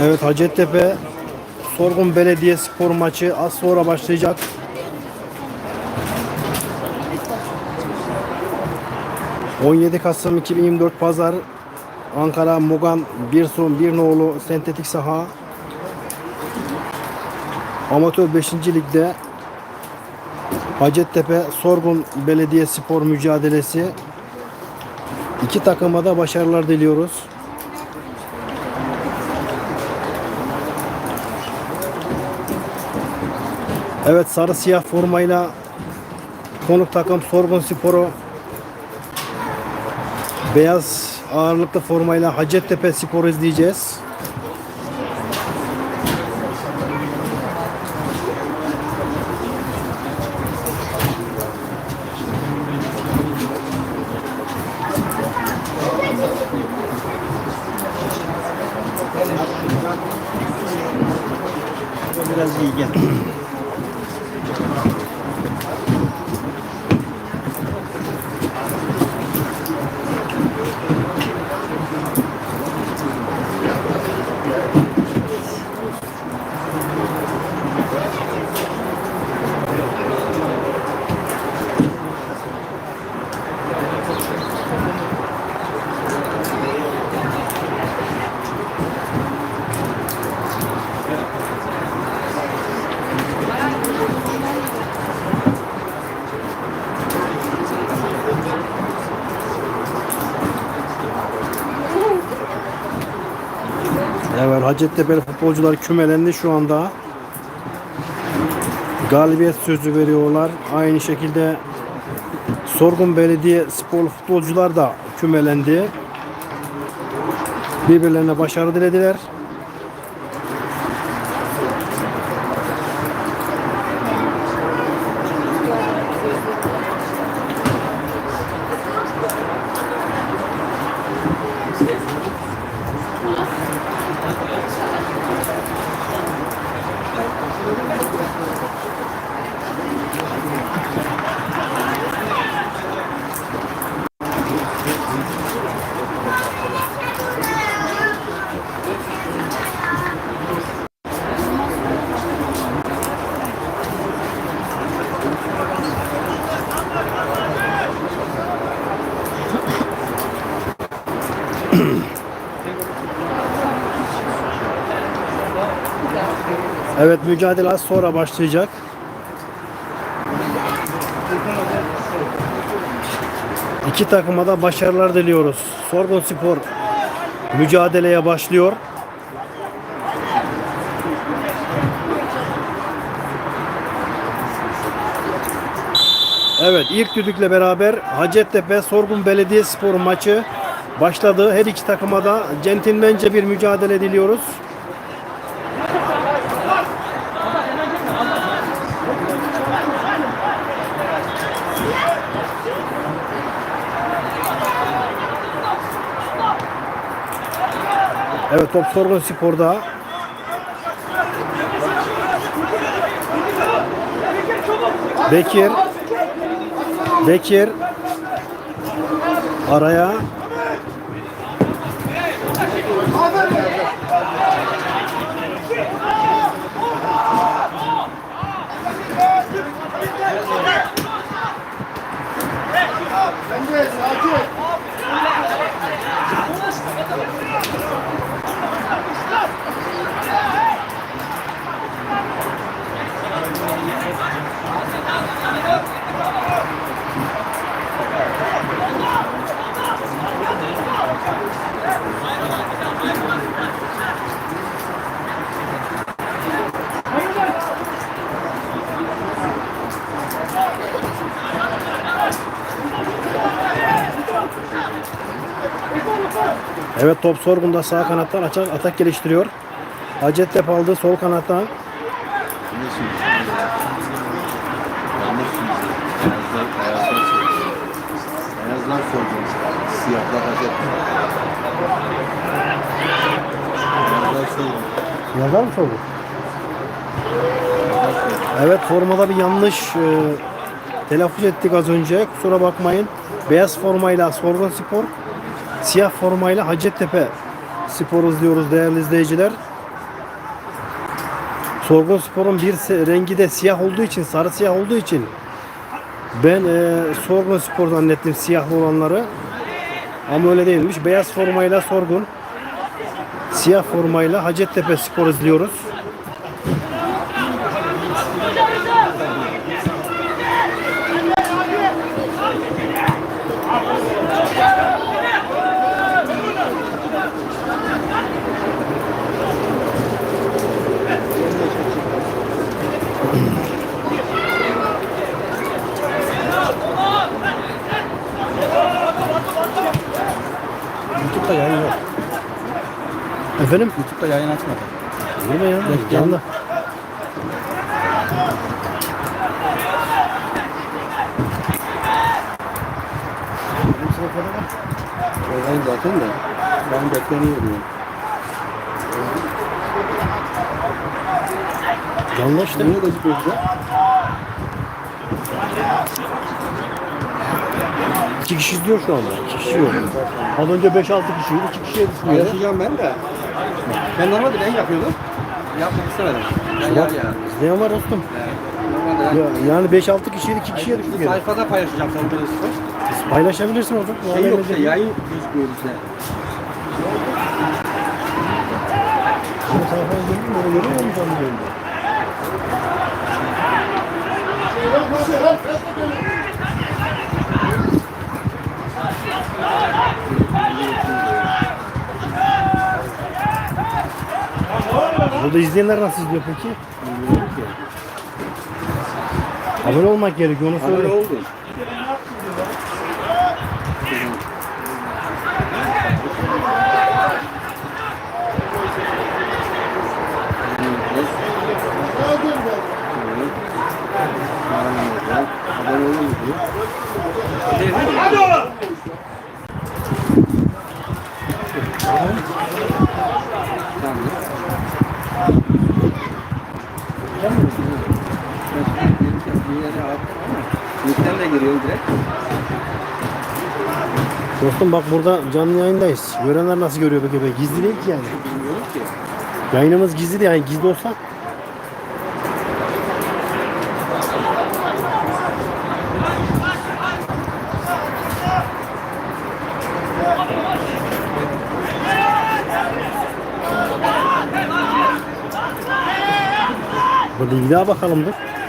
Evet Hacettepe Sorgun Belediye Spor maçı az sonra başlayacak. ...17 Kasım 2024 Pazar... ...Ankara Mugan Birsun Birnoğlu Sentetik Saha... ...Amatör 5. Lig'de... ...Hacettepe Sorgun Belediye Spor mücadelesi... ...iki takıma da başarılar diliyoruz. Evet sarı siyah formayla konuk takım Sorgun Sporu beyaz ağırlıklı formayla Hacettepe Spor'u izleyeceğiz. Biraz iyi gel. Evet Hacettepe'li futbolcular kümelendi şu anda. Galibiyet sözü veriyorlar. Aynı şekilde Sorgun Belediye spor futbolcular da kümelendi. Birbirlerine başarı dilediler. Evet mücadele az sonra başlayacak. İki takıma da başarılar diliyoruz. Sorgun Spor mücadeleye başlıyor. Evet ilk düdükle beraber Hacettepe Sorgun Belediyespor maçı başladı. Her iki takıma da centilmence bir mücadele diliyoruz. Evet top Sorgun Spor'da. Bekir. Bekir. Araya. Evet top Sorgun'da sağ kanattan açak atak geliştiriyor. Hacettepe aldı sol kanattan. Beyazlar. Yazar mı sordu? Evet formada bir yanlış e, telaffuz ettik az önce. Kusura bakmayın. Beyaz formayla Sorgun Spor, siyah formayla Hacettepe Spor izliyoruz değerli izleyiciler. Sorgun Spor'un bir rengi de siyah olduğu için, sarı siyah olduğu için ben e, Sorgun Spor zannettim siyahlı olanları. Ama öyle değilmiş. Beyaz formayla Sorgun, siyah formayla Hacettepe Spor izliyoruz. YouTube'da yayın yok. Efendim? YouTube'da yayın açmadı. Öyle mi ya? Yok, Canlı. Benim sınıfta da var. Yayın zaten de. Ben bekleniyorum. Canlı işte. Niye gözüküyor bize? İki kişi izliyor şu anda. İki kişi yok. Az önce 5-6 kişiydi. İki kişiye düşmüyor. Paylaşacağım ben de. Ben normalde ben yapıyordum. Yapmak istemedim. Ben Bak, izleyen var dostum. Normalde Ya, yani 5-6 kişiydi. iki kişiye düştü geri. Sayfada paylaşacağım sen biliyorsun. Paylaşabilirsin orada. Şey yok işte yayın gözükmüyor bize. Sayfaya girdin mi? Onu görüyor musun Burada izleyenler nasıl izliyor peki? Bilmiyorum ki. Abone olmak gerekiyor onu Abone söyle. oldum. Abone olun diyor. Yükten de giriyor direkt. Dostum bak burada canlı yayındayız. Görenler nasıl görüyor peki? be? Gizli değil ki yani. Bilmiyorum ki. Yayınımız gizli değil yani gizli olsa bir daha bakalım dur.